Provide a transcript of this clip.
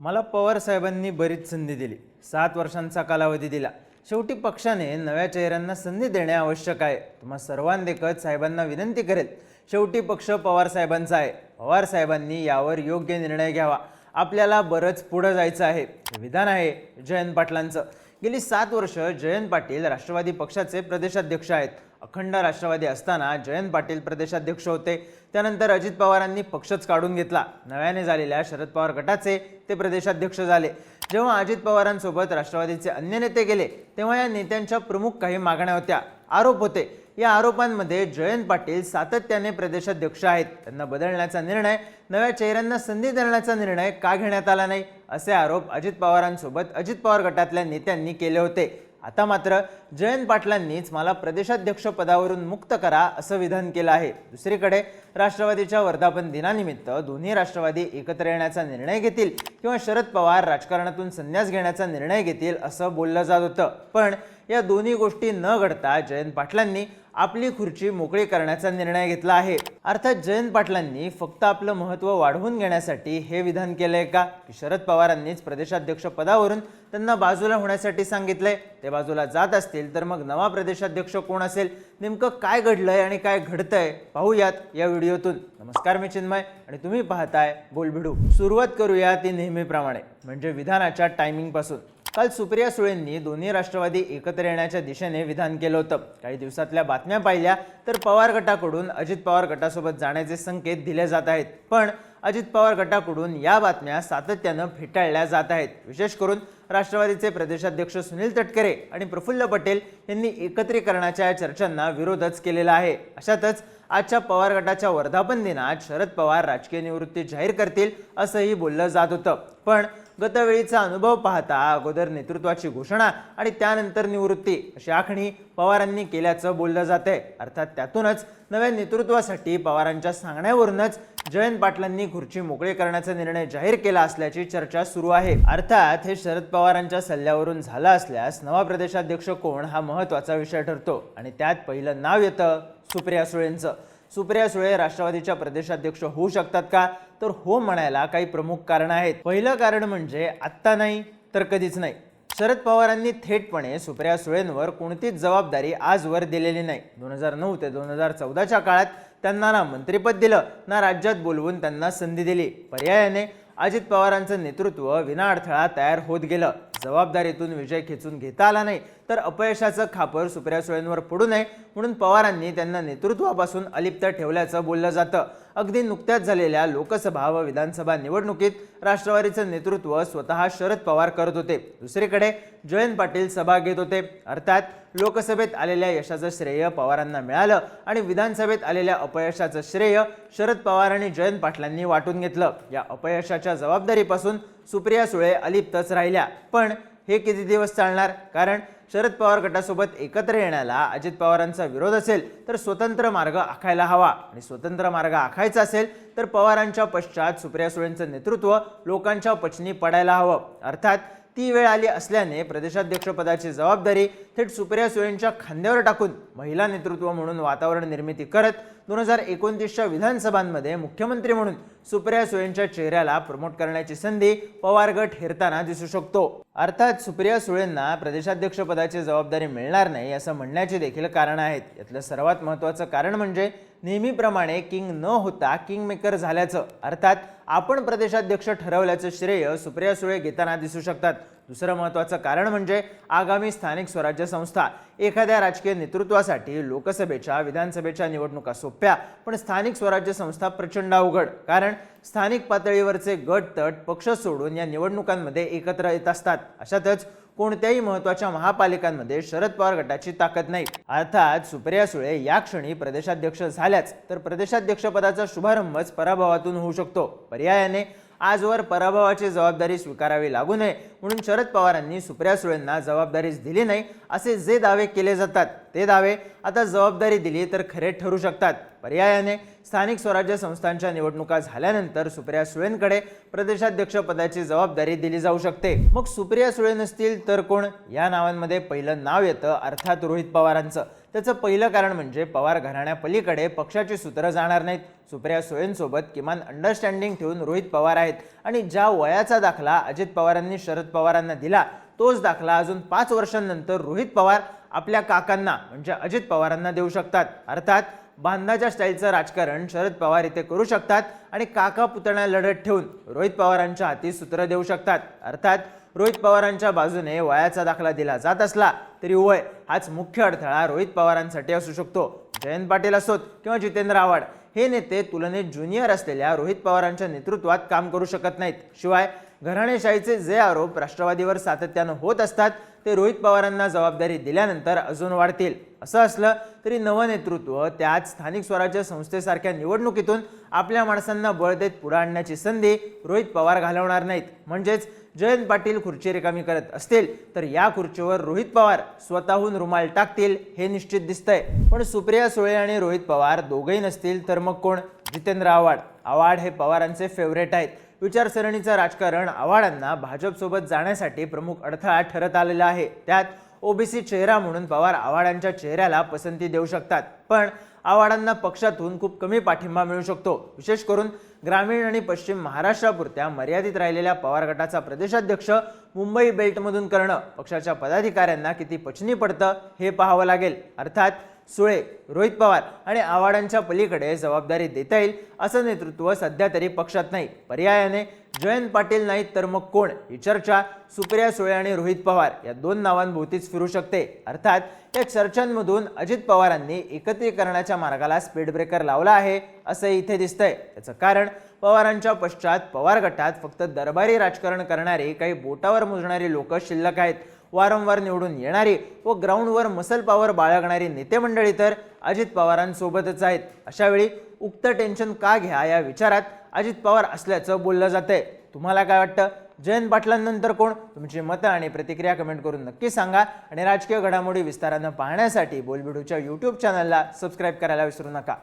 मला पवार साहेबांनी बरीच संधी दिली. सात वर्षांचा कालावधी दिला. शेवटी पक्षाने नव्या चेहऱ्यांना संधी देणे आवश्यक आहे. तुम्हा सर्वांदेखत साहेबांना विनंती करेल. शेवटी पक्ष पवार साहेबांचा आहे. पवार साहेबांनी यावर योग्य निर्णय घ्यावा. आपल्याला बरंच पुढं जायचं आहे. विधान आहे जयंत पाटलांचं. गेली सात वर्ष जयंत पाटील राष्ट्रवादी पक्षाचे प्रदेशाध्यक्ष आहेत. अखंड राष्ट्रवादी असताना जयंत पाटील प्रदेशाध्यक्ष होते. त्यानंतर अजित पवारांनी पक्षच काढून घेतला. नव्याने झालेल्या शरद पवार गटाचे ते प्रदेशाध्यक्ष झाले. जेव्हा अजित पवारांसोबत राष्ट्रवादीचे अन्य नेते गेले तेव्हा या नेत्यांच्या प्रमुख काही मागण्या होत्या. आरोप होते. या आरोपांमध्ये जयंत पाटील सातत्याने प्रदेशाध्यक्ष आहेत. त्यांना बदलण्याचा निर्णय नव्या चेहऱ्यांना संधी देण्याचा निर्णय का घेण्यात आला नाही असे आरोप अजित पवारांसोबत अजित पवार गटातल्या नेत्यांनी केले होते. आता मात्र जयंत पाटलांनीच मला प्रदेशाध्यक्ष पदावरून मुक्त करा असं विधान केलं आहे. दुसरीकडे राष्ट्रवादीच्या वर्धापन दिनानिमित्त दोन्ही राष्ट्रवादी एकत्र येण्याचा निर्णय घेतील किंवा शरद पवार राजकारणातून संन्यास घेण्याचा निर्णय घेतील असं बोललं जात होतं. पण या दोन्ही गोष्टी न घडता जयंत पाटलांनी आपली खुर्ची मोकळी करण्याचा निर्णय घेतला आहे. अर्थात जयंत पाटलांनी फक्त आपलं महत्त्व वाढवून घेण्यासाठी हे विधान केलंय का? की शरद पवारांनीच प्रदेशाध्यक्ष पदावरून त्यांना बाजूला होण्यासाठी सांगितलंय. ते बाजूला जात असतील तर मग नवा प्रदेशाध्यक्ष कोण असेल? नेमकं काय घडलंय आणि काय घडतंय? पाहूयात या व्हिडिओतून. नमस्कार मी चिन्मय आणि तुम्ही पाहताय बोलभिडू. सुरुवात करूया ती नेहमीप्रमाणे म्हणजे विधानाच्या टायमिंगपासून काल सुप्रिया सुळेंनी दोन्ही राष्ट्रवादी एकत्र येण्याच्या दिशेने विधान केलं होतं. काही दिवसातल्या बातम्या पाहिल्या तर पवार गटाकडून अजित पवार गटासोबत जाण्याचे संकेत दिले जात आहेत. पण अजित पवार गटाकडून या बातम्या सातत्यानं फेटाळल्या जात आहेत. विशेष करून राष्ट्रवादीचे प्रदेशाध्यक्ष सुनील तटकरे आणि प्रफुल्ल पटेल यांनी एकत्रीकरणाच्या या चर्चांना विरोधच केलेला आहे. अशातच आजच्या पवार गटाच्या वर्धापन दिनात शरद पवार राजकीय निवृत्ती जाहीर करतील असंही बोललं जात होतं. पण गतवेळीचा अनुभव पाहता अगोदर नेतृत्वाची घोषणा आणि त्यानंतर निवृत्ती अशी आखणी पवारांनी केल्याचं बोललं जात आहे अर्थात त्यातूनच नव्या नेतृत्वासाठी पवारांच्या सांगण्यावरूनच जयंत पाटलांनी खुर्ची मोकळी करण्याचा निर्णय जाहीर केला असल्याची चर्चा सुरू आहे. अर्थात हे शरद पवारांच्या सल्ल्यावरून झालं असल्यास नवा प्रदेशाध्यक्ष कोण हा महत्त्वाचा विषय ठरतो. आणि त्यात पहिलं नाव येतं सुप्रिया सुळेंचं. सुप्रिया सुळे राष्ट्रवादीच्या प्रदेशाध्यक्ष होऊ शकतात का? तर हो म्हणायला काही प्रमुख कारण आहेत. पहिलं कारण म्हणजे आत्ता नाही तर कधीच नाही. शरद पवारांनी थेटपणे सुप्रिया सुळेंवर कोणतीच जबाबदारी आजवर दिलेली नाही. दोन हजार नऊ ते दोन हजार चौदाच्या काळात त्यांना ना मंत्रिपद दिलं ना राज्यात बोलवून त्यांना संधी दिली. पर्यायाने अजित पवारांचं नेतृत्व विनाअडथळा तयार होत गेलं. जबाबदारीतून विजय खेचून घेता आला नाही. तर अपयशाचं खापर सुप्रिया सुळेंवर पडू नये म्हणून पवारांनी त्यांना नेतृत्वापासून अलिप्त ठेवल्याचं बोललं जातं. अगदी नुकत्याच झालेल्या लोकसभा व विधानसभा निवडणुकीत राष्ट्रवादीचं नेतृत्व स्वतः शरद पवार करत होते. दुसरीकडे जयंत पाटील सभा घेत होते. अर्थात लोकसभेत आलेल्या यशाचं श्रेय पवारांना मिळालं आणि विधानसभेत आलेल्या अपयशाचं श्रेय शरद पवार आणि जयंत पाटलांनी वाटून घेतलं. या अपयशाच्या जबाबदारीपासून सुप्रिया सुळे अलिप्तच राहिल्या. पण हे किती दिवस चालणार? कारण शरद पवार गटासोबत एकत्र येण्याला अजित पवारांचा विरोध असेल तर स्वतंत्र मार्ग आखायला हवा. आणि स्वतंत्र मार्ग आखायचा असेल तर पवारांच्या पश्चात सुप्रिया सुळेंचं नेतृत्व लोकांच्या पचनी पडायला हवं. अर्थात ती वेळ आली असल्याने प्रदेशाध्यक्षपदाची जबाबदारी थेट सुप्रिया सुळेंच्या खांद्यावर टाकून महिला नेतृत्व म्हणून वातावरण निर्मिती करत दोन हजार एकोणतीसच्या विधानसभांमध्ये मुख्यमंत्री म्हणून सुप्रिया सुळेंच्या चेहऱ्याला प्रमोट करण्याची संधी पवार गट हेरताना दिसू शकतो. अर्थात सुप्रिया सुळेंना प्रदेशाध्यक्षपदाची जबाबदारी मिळणार नाही असं म्हणण्याची देखील कारण आहेत. यातलं सर्वात महत्त्वाचं कारण म्हणजे नेहमीप्रमाणे किंग न होता किंग मेकर झाल्याचं. अर्थात आपण प्रदेशाध्यक्ष ठरवल्याचं श्रेय सुप्रिया सुळे घेताना दिसू शकतात. दुसरं महत्त्वाचं कारण म्हणजे आगामी स्थानिक स्वराज्य संस्था एखाद्या राजकीय नेतृत्वासाठी लोकसभेच्या विधानसभेच्या निवडणुका सोप्या पण स्थानिक स्वराज्य संस्था प्रचंड अवघड. कारण स्थानिक पातळीवरचे गट तट पक्ष सोडून या निवडणुकांमध्ये एकत्र येत असतात. अशातच कोणत्याही महत्त्वाच्या महापालिकांमध्ये शरद पवार गटाची ताकद नाही. अर्थात सुप्रिया सुळे या क्षणी प्रदेशाध्यक्ष झाल्याच तर प्रदेशाध्यक्षपदाचा शुभारंभच पराभवातून होऊ शकतो. पर्यायाने आजवर पराभवाची जबाबदारी स्वीकारावी लागू नये. म्हणून शरद पवारांनी सुप्रिया सुळेंना जबाबदारीच दिली नाही असे जे दावे केले जातात ते दावे आता जबाबदारी दिली तर खरे ठरू शकतात. पर्यायाने स्थानिक स्वराज्य संस्थांच्या निवडणुका झाल्यानंतर सुप्रिया सुळेंकडे प्रदेशाध्यक्ष पदाची जबाबदारी दिली जाऊ शकते. मग सुप्रिया सुळे नसतील तर कोण? या नावांमध्ये पहिलं नाव येतं अर्थात रोहित पवारांचं. त्याचं पहिलं कारण म्हणजे पवार घराण्यापलीकडे पक्षाची सूत्रं जाणार नाहीत. सुप्रिया सुळेंसोबत किमान अंडरस्टँडिंग ठेवून रोहित पवार आहेत. आणि ज्या वयाचा दाखला अजित पवारांनी शरद पवारांना दिला तोच दाखला अजून पाच वर्षांनंतर रोहित पवार आपल्या काकांना म्हणजे अजित पवारांना देऊ शकतात. अर्थात बांधाच्या स्टाईलचं राजकारण शरद पवार इथे करू शकतात आणि काका पुतण्या लढत ठेवून रोहित पवारांच्या हाती सूत्र देऊ शकतात. अर्थात रोहित पवारांच्या बाजूने वयाचा दाखला दिला जात असला तरी वय हाच मुख्य अडथळा रोहित पवारांसाठी असू शकतो. जयंत पाटील असोत किंवा जितेंद्र आव्हाड हे नेते तुलनेत ज्युनियर असलेल्या रोहित पवारांच्या नेतृत्वात काम करू शकत नाहीत. शिवाय घराणेशाहीचे जे आरोप राष्ट्रवादीवर सातत्यानं होत असतात ते रोहित पवारांना जबाबदारी दिल्यानंतर अजून वाढतील. असं असलं तरी नवं नेतृत्व त्याच स्थानिक स्वराज्य संस्थेसारख्या निवडणुकीतून आपल्या माणसांना बळ देत पुढे आणण्याची संधी रोहित पवार घालवणार नाहीत. म्हणजेच जयंत पाटील खुर्ची रिकामी करत असतील तर या खुर्चीवर रोहित पवार स्वतःहून रुमाल टाकतील हे निश्चित दिसतंय. पण सुप्रिया सुळे आणि रोहित पवार दोघेही नसतील तर मग कोण? जितेंद्र आव्हाड. आव्हाड हे पवारांचे फेवरेट आहेत. विचारसरणीचं राजकारण आव्हाडांना भाजपसोबत जाण्यासाठी प्रमुख अडथळा ठरत आलेला आहे. त्यात ओबीसी चेहरा म्हणून पवार आव्हाडांच्या चेहऱ्याला पसंती देऊ शकतात. पण आव्हाडांना पक्षातून खूप कमी पाठिंबा मिळू शकतो. विशेष करून ग्रामीण आणि पश्चिम महाराष्ट्रापुरत्या मर्यादित राहिलेल्या पवार गटाचा प्रदेशाध्यक्ष मुंबई बेल्टमधून करणं पक्षाच्या पदाधिकाऱ्यांना किती पचनी पडतं हे पाहावं लागेल. अर्थात सुळे रोहित पवार आणि आव्हाडांच्या पलीकडे जबाबदारी देता येईल असं नेतृत्व सध्या तरी पक्षात नाही. पर्यायाने जयंत पाटील नाहीत तर मग कोण? ही चर्चा सुप्रिया सुळे आणि रोहित पवार या दोन नावांभोवतीच फिरू शकते. अर्थात या चर्चांमधून अजित पवारांनी एकत्रीकरणाच्या मार्गाला स्पीड ब्रेकर लावला आहे असं इथे दिसतंय. त्याचं कारण पवारांच्या पश्चात पवार गटात फक्त दरबारी राजकारण करणारे काही बोटावर मोजणारी लोक शिल्लक आहेत. वारंवार निवडून येणारी व ग्राउंडवर मसल पॉवर बाळगणारी नेते मंडळी तर अजित पवारांसोबतच आहेत. अशावेळी उक्त टेन्शन का घ्या या विचारात अजित पवार असल्याचं बोललं जातंय. तुम्हाला काय वाटतं? जयंत पाटलांनंतर कोण? तुमची मतं आणि प्रतिक्रिया कमेंट करून नक्की सांगा. आणि राजकीय घडामोडी विस्तारानं पाहण्यासाठी बोलबिडूच्या यूट्यूब चॅनलला सबस्क्राईब करायला विसरू नका.